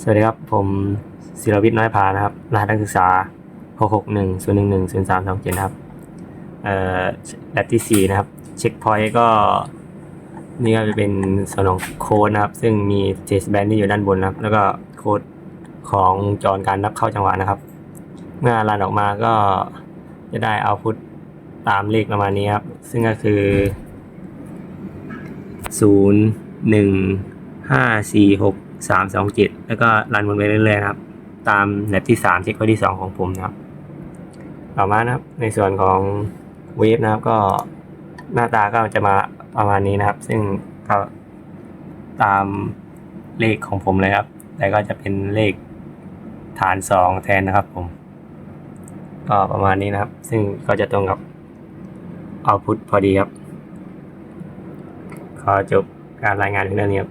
สวัสดีครับ ผมศิรวิทย์น้อยพานะครับ รหัสนักศึกษา 661 011 0327นะครับ เอ่อแลบที่ 4 นะครับ เช็คพอยต์ก็ นี่ก็จะเป็นส่วนของโค้ดนะครับ ซึ่งมีเทสแบนที่อยู่ด้านบนนะครับ แล้วก็โค้ดของจรการนับเข้าจังหวะนะครับ เมื่อรันออกมาก็จะได้เอาพุทตามเลขประมาณนี้ครับ ซึ่งก็คือศูนย์ ห้าสี่หกสามสองเจ็ดแล้วก็รันวนไปเรื่อยๆนะครับ ตามแลบที่สามเช็คไว้ที่สองของผมนะครับ ต่อมานะครับ ในส่วนของเวฟนะครับ ก็หน้าตาก็จะมาประมาณนี้นะครับ ซึ่งก็ตามเลขของผมเลยครับ แต่ก็จะเป็นเลขฐานสองแทนนะครับผม ก็ประมาณนี้นะครับ ซึ่งก็จะตรงกับเอาพุทพอดีครับ ขอจบการรายงานเพียงเท่านี้ครับ